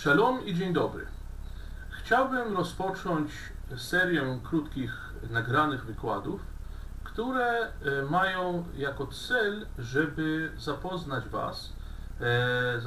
Shalom i dzień dobry. Chciałbym rozpocząć serię krótkich, nagranych wykładów, które e, mają jako cel, żeby zapoznać Was e, e,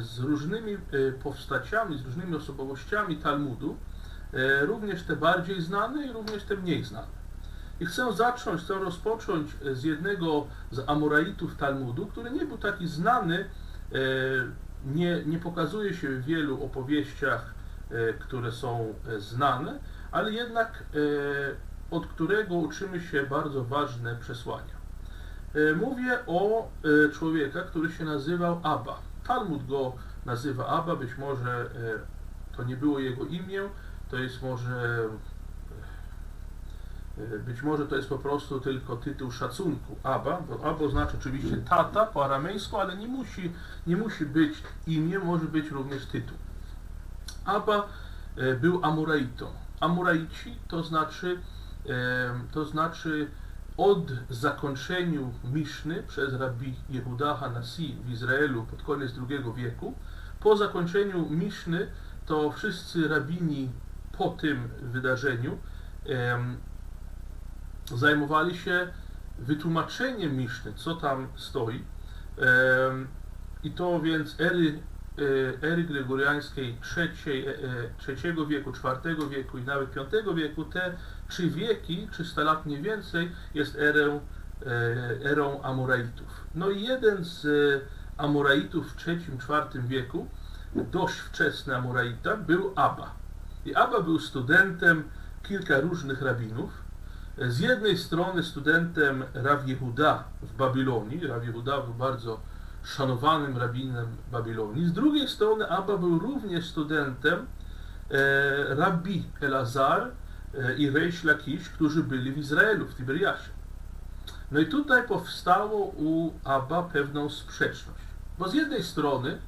z różnymi powstaciami, z różnymi osobowościami Talmudu, również te bardziej znane i również te mniej znane. I chcę zacząć, chcę rozpocząć z jednego z Amoraitów Talmudu, który nie był taki znany, nie, nie pokazuje się w wielu opowieściach, e, które są e, znane, ale jednak e, od którego uczymy się bardzo ważne przesłania. Mówię o człowieka, który się nazywał Abba. Talmud go nazywa Abba, być może to nie było jego imię, to jest może być może to jest po prostu tylko tytuł szacunku Abba, bo Abba znaczy oczywiście tata po aramejsku, ale nie musi, nie musi być imię, może być również tytuł. Abba e, był Amuraitą. Amuraici to znaczy, e, to znaczy od zakończeniu Miszny przez rabbi Yehuda Hanasi w Izraelu pod koniec II wieku, po zakończeniu Miszny to wszyscy rabini po tym wydarzeniu zajmowali się wytłumaczeniem Miszny, co tam stoi. I to więc ery, e, ery gregoriańskiej trzeciej, e, e, trzeciego wieku, czwartego wieku i nawet piątego wieku, te trzy wieki, 300 lat mniej więcej, jest erą, erą Amoraitów. No i jeden z Amoraitów w czwartym wieku, dość wczesny Amoraita, był Abba. I Abba był studentem kilka różnych rabinów, z jednej strony studentem Rav Yehuda w Babilonii, Rav Yehuda był bardzo szanowanym rabinem Babilonii, z drugiej strony Abba był również studentem e, rabbi Elazar e, i Reish Lakish, którzy byli w Izraelu, w Tiberiasie. No i tutaj powstało u Abba pewną sprzeczność. Bo z jednej strony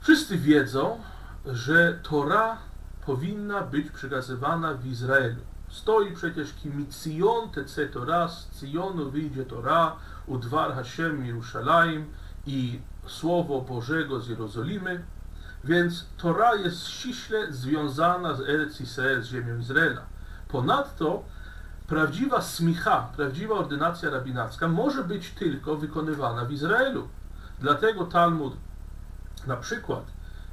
wszyscy wiedzą, że Tora powinna być przekazywana w Izraelu. Stoi przecież kimicjon tece Torah, z Cyjonu wyjdzie Torah, udwar Hashem Jerusalem i Słowo Bożego z Jerozolimy, więc Torah jest ściśle związana z Eretz Israel, z ziemią Izraela. Ponadto prawdziwa smicha, prawdziwa ordynacja rabinacka może być tylko wykonywana w Izraelu. Dlatego Talmud na przykład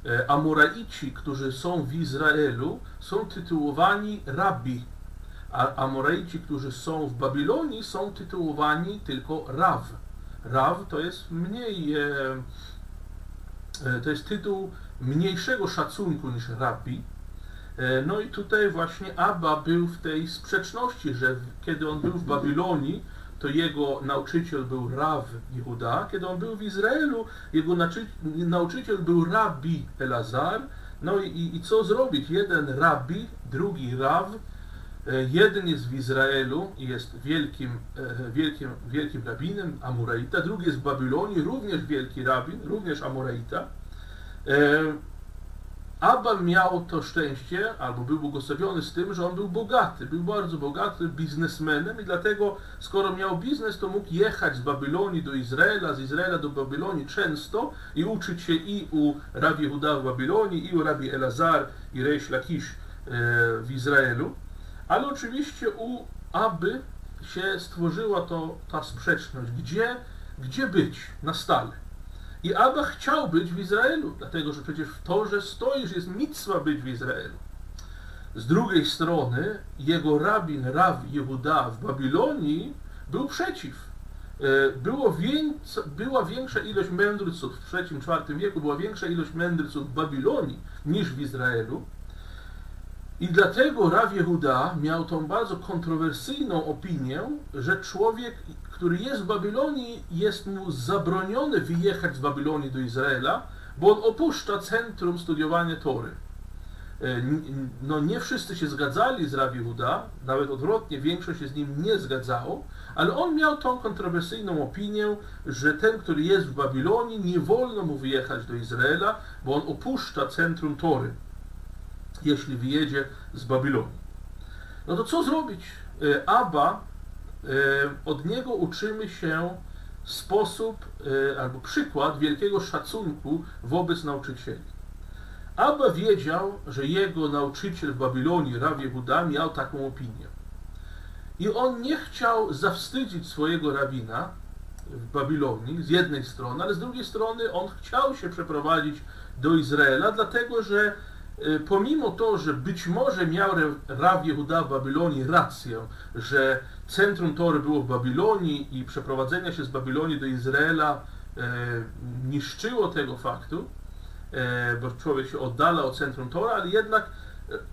e, Amoraici, którzy są w Izraelu, są tytułowani rabbi, a Amoreici, którzy są w Babilonii, są tytułowani tylko Raw. Raw to jest mniej, e, e, to jest tytuł mniejszego szacunku niż rabbi. E, no i tutaj właśnie Abba był w tej sprzeczności, że kiedy on był w Babilonii, to jego nauczyciel był Raw Jehuda, kiedy on był w Izraelu, jego nauczyciel był rabbi Elazar. No i, i co zrobić? Jeden rabbi, drugi Raw, jeden jest w Izraelu i jest wielkim, e, wielkim, wielkim rabinem, Amuraita, drugi jest w Babilonii, również wielki rabin, również Amuraita. E, Abba miał to szczęście, albo był błogosławiony z tym, że on był bogaty, był bardzo bogaty biznesmenem i dlatego, skoro miał biznes, to mógł jechać z Babylonii do Izraela, z Izraela do Babylonii często i uczyć się i u Rabbi Huda w Babylonii, i u Rabbi Elazar i Reish Lakish w Izraelu. Ale oczywiście u aby się stworzyła to, ta sprzeczność, gdzie, gdzie być na stale. I Abba chciał być w Izraelu, dlatego że przecież w stoi, że jest mitwa być w Izraelu. Z drugiej strony jego rabin, Raw Jehuda w Babilonii był przeciw. E, było była większa ilość mędrców w III-IV wieku, była większa ilość mędrców w Babilonii niż w Izraelu. I dlatego Rav Yehuda miał tą bardzo kontrowersyjną opinię, że człowiek, który jest w Babilonii, jest mu zabroniony wyjechać z Babilonii do Izraela, bo on opuszcza centrum studiowania Tory. E, no nie wszyscy się zgadzali z Rav Yehuda, nawet odwrotnie, większość się z nim nie zgadzało, ale on miał tą kontrowersyjną opinię, że ten, który jest w Babilonii, nie wolno mu wyjechać do Izraela, bo on opuszcza centrum Tory jeśli wyjedzie z Babilonii. No to co zrobić? E, Abba, e, od niego uczymy się sposób e, albo przykład wielkiego szacunku wobec nauczycieli. Abba wiedział, że jego nauczyciel w Babilonii, Rav Yehuda, miał taką opinię. I on nie chciał zawstydzić swojego rabina w Babilonii z jednej strony, ale z drugiej strony on chciał się przeprowadzić do Izraela, dlatego że pomimo to, że być może miał Rav Yehuda w Babilonii rację, że centrum Tory było w Babilonii i przeprowadzenie się z Babilonii do Izraela e, niszczyło tego faktu, e, bo człowiek się oddala od centrum Tory, ale jednak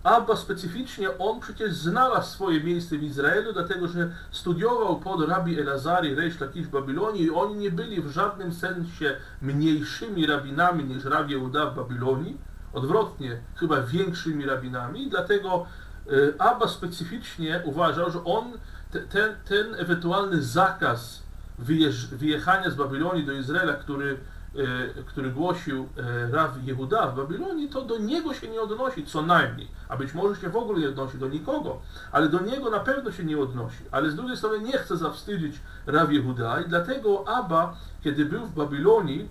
Abba specyficznie, on przecież znalazł swoje miejsce w Izraelu, dlatego że studiował pod Rabbi Elazari, Reish Lakish w Babilonii i oni nie byli w żadnym sensie mniejszymi rabinami niż Rabbi Yehuda w Babilonii, odwrotnie, chyba większymi rabinami, dlatego e, Abba specyficznie uważał, że on, ten, ten ewentualny zakaz wyjechania z Babilonii do Izraela, który E, który głosił e, Rav Jehuda w Babilonii, to do niego się nie odnosi co najmniej, a być może się w ogóle nie odnosi do nikogo, ale do niego na pewno się nie odnosi. Ale z drugiej strony nie chce zawstydzić Rav Jehuda i dlatego Abba, kiedy był w Babilonii,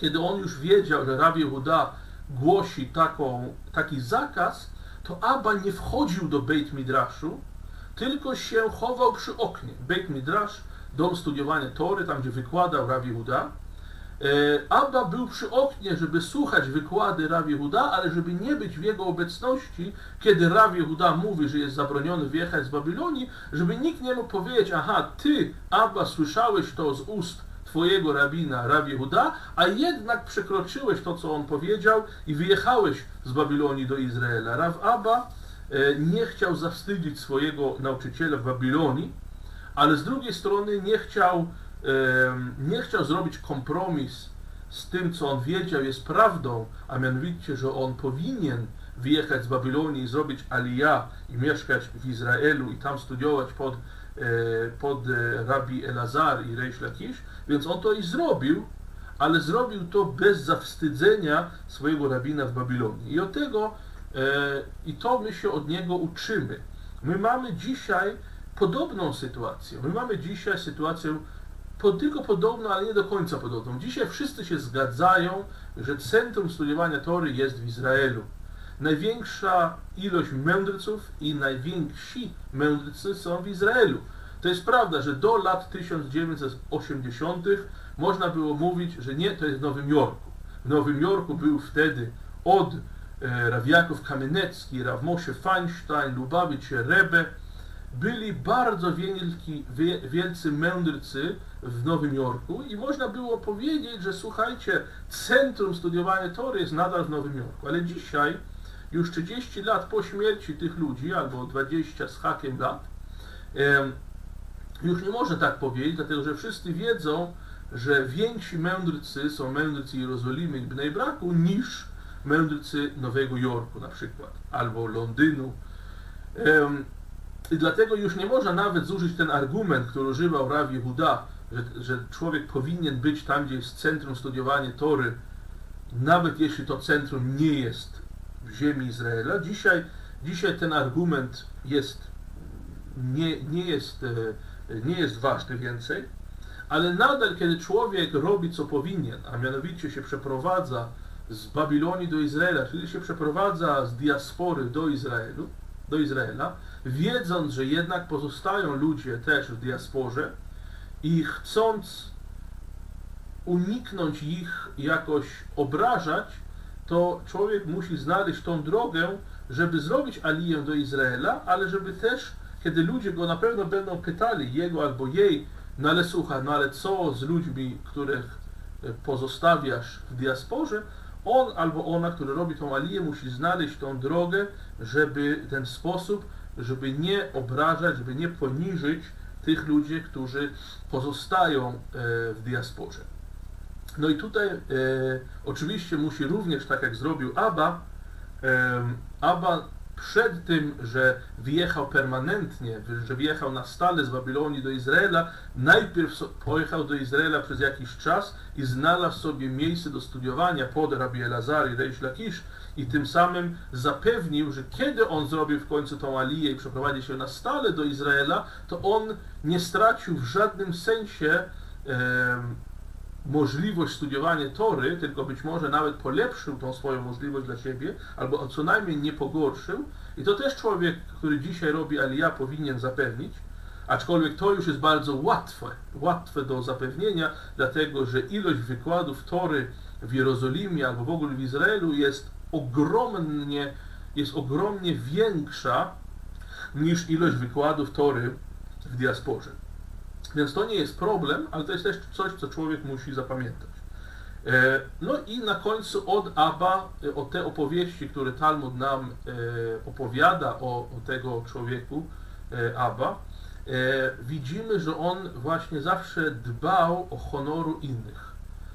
kiedy on już wiedział, że Rav Jehuda głosi taką, taki zakaz, to Abba nie wchodził do Beit Midraszu, tylko się chował przy oknie. Beit Midrash, dom studiowania Tory, tam gdzie wykładał Rav Jehuda, E, Abba był przy oknie, żeby słuchać wykłady Rav Huda, ale żeby nie być w jego obecności, kiedy Rav Huda mówi, że jest zabroniony wjechać z Babilonii, żeby nikt nie mógł powiedzieć, aha, ty, Abba, słyszałeś to z ust twojego rabina Rav Huda, a jednak przekroczyłeś to, co on powiedział i wyjechałeś z Babilonii do Izraela. Rav Abba e, nie chciał zawstydzić swojego nauczyciela w Babilonii, ale z drugiej strony nie chciał nie chciał zrobić kompromis z tym, co on wiedział jest prawdą, a mianowicie, że on powinien wyjechać z Babilonii i zrobić aliyah i mieszkać w Izraelu i tam studiować pod, e, pod e, Rabbi Elazar i Reish Lakish, więc on to i zrobił, ale zrobił to bez zawstydzenia swojego rabina w Babilonii. I od tego, e, i to my się od niego uczymy. My mamy dzisiaj podobną sytuację. My mamy dzisiaj sytuację po, tylko podobno, ale nie do końca podobną. Dzisiaj wszyscy się zgadzają, że centrum studiowania Tory jest w Izraelu. Największa ilość mędrców i najwięksi mędrcy są w Izraelu. To jest prawda, że do lat 1980 można było mówić, że nie, to jest w Nowym Jorku. W Nowym Jorku był wtedy od e, Rav Jakov Kamenecki, Rav Moshe Feinstein, Lubavitch Rebbe, byli bardzo wielki, wielcy mędrcy w Nowym Jorku i można było powiedzieć, że słuchajcie, centrum studiowania Tory jest nadal w Nowym Jorku, ale dzisiaj, już 30 lat po śmierci tych ludzi, albo 20 z hakiem lat, już nie można tak powiedzieć, dlatego że wszyscy wiedzą, że więksi mędrcy są mędrcy Jerozolimy i Bnei Braku niż mędrcy Nowego Jorku na przykład, albo Londynu. I dlatego już nie można nawet zużyć ten argument, który używał Rav Yehuda, że, że człowiek powinien być tam, gdzie jest centrum studiowania Tory, nawet jeśli to centrum nie jest ziemi Izraela. Dzisiaj, dzisiaj ten argument jest, nie, nie, jest, e, nie jest ważny więcej, ale nadal, kiedy człowiek robi co powinien, a mianowicie się przeprowadza z Babilonii do Izraela, czyli się przeprowadza z diaspory do Izraelu, do Izraela, wiedząc, że jednak pozostają ludzie też w diasporze i chcąc uniknąć ich jakoś obrażać, to człowiek musi znaleźć tą drogę, żeby zrobić aliję do Izraela, ale żeby też, kiedy ludzie go na pewno będą pytali, jego albo jej, no ale słucha, no ale co z ludźmi, których pozostawiasz w diasporze, on albo ona, który robi tą aliję, musi znaleźć tą drogę, żeby ten sposób, żeby nie obrażać, żeby nie poniżyć tych ludzi, którzy pozostają e, w diasporze. No i tutaj e, oczywiście musi również, tak jak zrobił Abba, e, Abba przed tym, że wjechał permanentnie, że wjechał na stale z Babilonii do Izraela, najpierw pojechał do Izraela przez jakiś czas i znalazł sobie miejsce do studiowania pod Rabbi Elazar i Reish i tym samym zapewnił, że kiedy on zrobił w końcu tą aliję i przeprowadzi się na stale do Izraela, to on nie stracił w żadnym sensie możliwość studiowania Tory, tylko być może nawet polepszył tą swoją możliwość dla siebie, albo co najmniej nie pogorszył. I to też człowiek, który dzisiaj robi Aliyah, powinien zapewnić. Aczkolwiek to już jest bardzo łatwe, łatwe do zapewnienia, dlatego że ilość wykładów Tory w Jerozolimie albo w ogóle w Izraelu jest ogromnie, jest ogromnie większa niż ilość wykładów Tory w diasporze. Więc to nie jest problem, ale to jest też coś, co człowiek musi zapamiętać. E, no i na końcu od Abba, e, o te opowieści, które Talmud nam e, opowiada o, o tego człowieku, Abba, widzimy, że on właśnie zawsze dbał o honoru innych.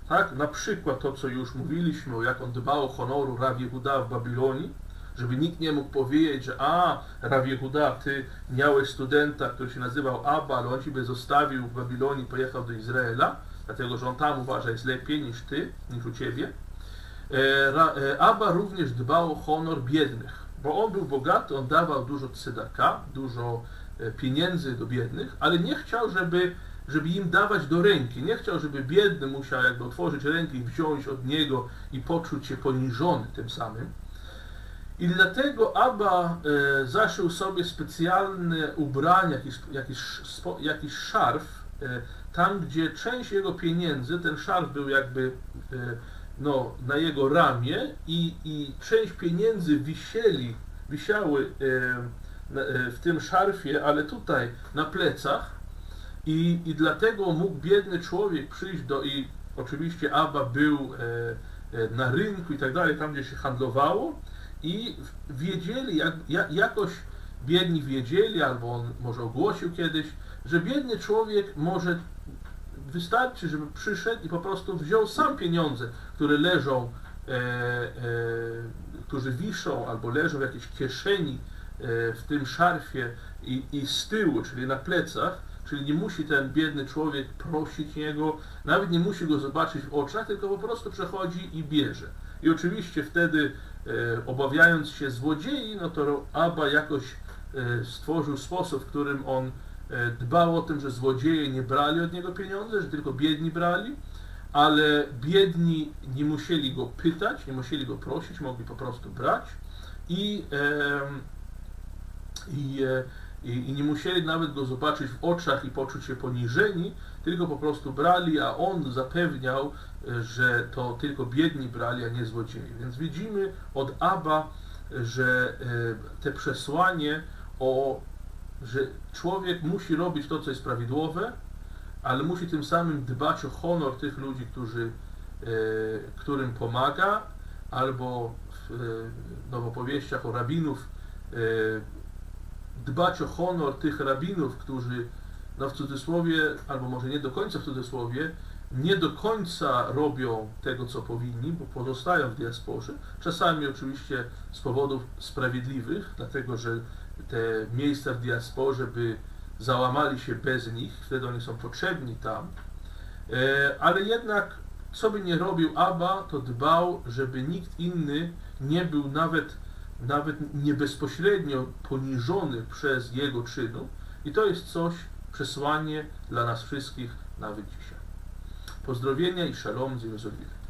Tak? Na przykład to, co już mówiliśmy, jak on dbał o honoru Rav Yehuda w Babilonii, żeby nikt nie mógł powiedzieć, że a, Rav Yehuda, ty miałeś studenta, który się nazywał Abba, ale on ciebie zostawił w Babilonii, pojechał do Izraela, dlatego że on tam uważa jest lepiej niż ty, niż u ciebie. E, e, Abba również dbał o honor biednych, bo on był bogaty, on dawał dużo cydaka, dużo e, pieniędzy do biednych, ale nie chciał, żeby, żeby im dawać do ręki. Nie chciał, żeby biedny musiał jakby otworzyć rękę i wziąć od niego i poczuć się poniżony tym samym. I dlatego Abba e, zaszył sobie specjalne ubrania, jakiś, jakiś, jakiś szarf, e, tam gdzie część jego pieniędzy, ten szarf był jakby e, no, na jego ramię i, i część pieniędzy wisieli, wisiały e, e, w tym szarfie, ale tutaj na plecach. I, i dlatego mógł biedny człowiek przyjść do i oczywiście Abba był e, na rynku i tak dalej, tam gdzie się handlowało i wiedzieli, jak, jak, jakoś biedni wiedzieli, albo on może ogłosił kiedyś, że biedny człowiek może wystarczy, żeby przyszedł i po prostu wziął sam pieniądze, które leżą, e, e, którzy wiszą albo leżą w jakiejś kieszeni e, w tym szarfie i, i z tyłu, czyli na plecach, czyli nie musi ten biedny człowiek prosić niego, nawet nie musi go zobaczyć w oczach, tylko po prostu przechodzi i bierze. I oczywiście wtedy, obawiając się złodziei, no to Abba jakoś e, stworzył sposób, w którym on E, dbał o tym, że złodzieje nie brali od niego pieniądze, że tylko biedni brali, ale biedni nie musieli go pytać, nie musieli go prosić, mogli po prostu brać i, i, e, i, i nie musieli nawet go zobaczyć w oczach i poczuć się poniżeni, tylko po prostu brali, a on zapewniał, e, że to tylko biedni brali, a nie złodzieje. Więc widzimy od Abba, że te przesłanie o że człowiek musi robić to, co jest prawidłowe, ale musi tym samym dbać o honor tych ludzi, którzy, e, którym pomaga, albo w, no, w opowieściach o rabinów e, dbać o honor tych rabinów, którzy no w cudzysłowie, albo może nie do końca w cudzysłowie, nie do końca robią tego, co powinni, bo pozostają w diasporze. Czasami oczywiście z powodów sprawiedliwych, dlatego że te miejsca w diasporze by załamali się bez nich, wtedy oni są potrzebni tam. E, ale jednak, co by nie robił Abba, to dbał, żeby nikt inny nie był nawet, nawet nie bezpośrednio poniżony przez jego czynu. I to jest coś, przesłanie dla nas wszystkich nawet dzisiaj. Pozdrowienia i szalom z Jerozolimy.